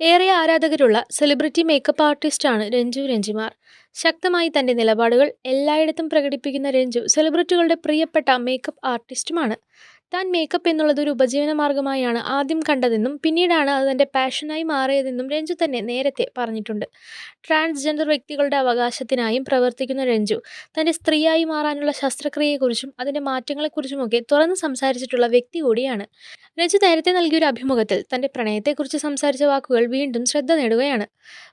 ഏറെ ആരാധകരുള്ള celebrity makeup ആർട്ടിസ്റ്റാണ് രഞ്ജു രഞ്ജിമാർ. ശക്തമായി തന്റെ നിലപാടുകൾ എല്ലായിടത്തും പ്രകടിപ്പിക്കുന്ന രഞ്ജു സെലിബ്രിറ്റികളുടെ പ്രിയപ്പെട്ട മേക്കപ്പ് ആർട്ടിസ്റ്റുമാണ് താൻ മേക്കപ്പ് എന്നുള്ളത് ഒരു ഉപജീവന മാർഗമായാണ് ആദ്യം കണ്ടതെന്നും പിന്നീടാണ് അത് തന്റെ പാഷനായി മാറിയതെന്നും രഞ്ജു തന്നെ നേരത്തെ പറഞ്ഞിട്ടുണ്ട്. ട്രാൻസ്ജെൻഡർ വ്യക്തികളുടെ അവകാശത്തിനായും പ്രവർത്തിക്കുന്ന രഞ്ജു തന്റെ സ്ത്രീയായി മാറാനുള്ള ശസ്ത്രക്രിയയെക്കുറിച്ചും അതിന്റെ മാറ്റങ്ങളെക്കുറിച്ചുമൊക്കെ തുറന്ന് സംസാരിച്ചിട്ടുള്ള വ്യക്തി കൂടിയാണ്. രഞ്ജു നേരത്തെ നൽകിയൊരു അഭിമുഖത്തിൽ തന്റെ പ്രണയത്തെക്കുറിച്ച് സംസാരിച്ച വാക്കുകൾ വീണ്ടും ശ്രദ്ധ നേടുകയാണ്.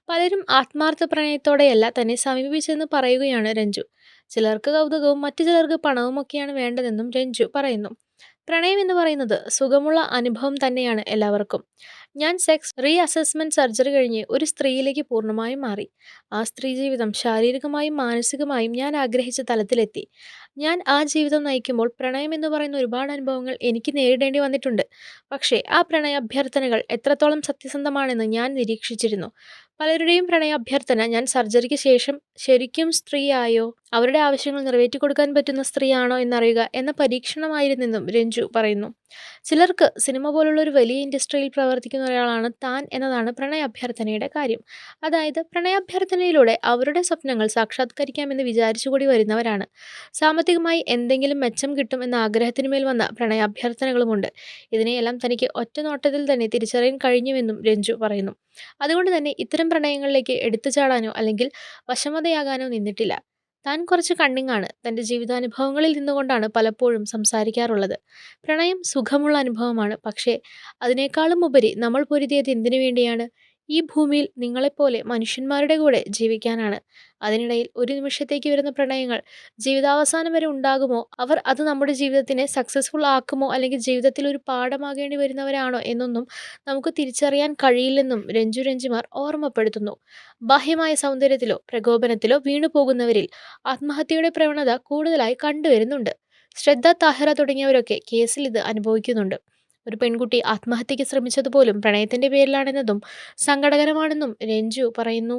പലരും ആത്മാർത്ഥ പ്രണയത്തോടെയല്ല തന്നെ സമീപിച്ചെന്ന് പറയുകയാണ് രഞ്ജു. ചിലർക്ക് കൗതുകവും മറ്റു ചിലർക്ക് പണവും ഒക്കെയാണ് വേണ്ടതെന്നും രഞ്ജു പറയുന്നു. പ്രണയം എന്ന് പറയുന്നത് സുഖമുള്ള അനുഭവം തന്നെയാണ് എല്ലാവർക്കും. ഞാൻ സെക്സ് റീ അസസ്മെന്റ് സർജറി കഴിഞ്ഞ് ഒരു സ്ത്രീയിലേക്ക് പൂർണമായും മാറി. ആ സ്ത്രീ ജീവിതം ശാരീരികമായും മാനസികമായും ഞാൻ ആഗ്രഹിച്ച തലത്തിലെത്തി. ഞാൻ ആ ജീവിതം നയിക്കുമ്പോൾ പ്രണയം എന്ന് പറയുന്ന ഒരുപാട് അനുഭവങ്ങൾ എനിക്ക് നേരിടേണ്ടി വന്നിട്ടുണ്ട്. പക്ഷേ ആ പ്രണയ അഭ്യർത്ഥനകൾ എത്രത്തോളം സത്യസന്ധമാണെന്ന് ഞാൻ നിരീക്ഷിച്ചിരുന്നു. പലരുടെയും പ്രണയ അഭ്യർത്ഥന ഞാൻ സർജറിക്ക് ശേഷം ശരിക്കും സ്ത്രീയായോ അവരുടെ ആവശ്യങ്ങൾ നിറവേറ്റി കൊടുക്കാൻ പറ്റുന്ന സ്ത്രീയാണോ എന്നറിയുക എന്ന പരീക്ഷണമായിരുന്നെന്നും രഞ്ജു പറയുന്നു. ചിലർക്ക് സിനിമ പോലുള്ള ഒരു വലിയ ഇൻഡസ്ട്രിയിൽ പ്രവർത്തിക്കുന്ന ഒരാളാണ് താൻ എന്നതാണ് പ്രണയാഭ്യർത്ഥനയുടെ കാര്യം. അതായത് പ്രണയാഭ്യർത്ഥനയിലൂടെ അവരുടെ സ്വപ്നങ്ങൾ സാക്ഷാത്കരിക്കാമെന്ന് വിചാരിച്ചുകൂടി വരുന്നവരാണ്. സാമ്പത്തികമായി എന്തെങ്കിലും മെച്ചം കിട്ടും എന്ന ആഗ്രഹത്തിന് മേൽ വന്ന പ്രണയാഭ്യർത്ഥനകളുമുണ്ട്. ഇതിനെയെല്ലാം തനിക്ക് ഒറ്റ നോട്ടത്തിൽ തന്നെ തിരിച്ചറിയാൻ കഴിഞ്ഞുവെന്നും രഞ്ജു പറയുന്നു. അതുകൊണ്ട് തന്നെ ഇത്തരം പ്രണയങ്ങളിലേക്ക് എടുത്തു ചാടാനോ അല്ലെങ്കിൽ വശമതയാകാനോ നിന്നിട്ടില്ല. താൻ കുറച്ച് കണ്ണിങ്ങാണ്. തന്റെ ജീവിതാനുഭവങ്ങളിൽ നിന്നുകൊണ്ടാണ് പലപ്പോഴും സംസാരിക്കാറുള്ളത്. പ്രണയം സുഖമുള്ള അനുഭവമാണ്. പക്ഷേ അതിനേക്കാളും ഉപരി നമ്മൾ പൊരുതിയത് എന്തിനു വേണ്ടിയാണ്? ഈ ഭൂമിയിൽ നിങ്ങളെപ്പോലെ മനുഷ്യന്മാരുടെ കൂടെ ജീവിക്കാനാണ്. അതിനിടയിൽ ഒരു നിമിഷത്തേക്ക് വരുന്ന പ്രണയങ്ങൾ ജീവിതാവസാനം വരെ ഉണ്ടാകുമോ? അവർ അത് നമ്മുടെ ജീവിതത്തിനെ സക്സസ്ഫുൾ ആക്കുമോ? അല്ലെങ്കിൽ ജീവിതത്തിൽ ഒരു പാഠമാകേണ്ടി വരുന്നവരാണോ? എന്നൊന്നും നമുക്ക് തിരിച്ചറിയാൻ കഴിയില്ലെന്നും രഞ്ജു രഞ്ജിമാർ ഓർമ്മപ്പെടുത്തുന്നു. ബാഹ്യമായ സൗന്ദര്യത്തിലോ പ്രകോപനത്തിലോ വീണു പോകുന്നവരിൽ ആത്മഹത്യയുടെ പ്രവണത കൂടുതലായി കണ്ടുവരുന്നുണ്ട്. ശ്രദ്ധ താഹിറ തുടങ്ങിയവരൊക്കെ കേസിൽ ഇത് അനുഭവിക്കുന്നുണ്ട്. ഒരു പെൺകുട്ടി ആത്മഹത്യയ്ക്ക് ശ്രമിച്ചതുപോലും പ്രണയത്തിന്റെ പേരിലാണെന്നതും സങ്കടകരമാണെന്നും രഞ്ജു പറയുന്നു.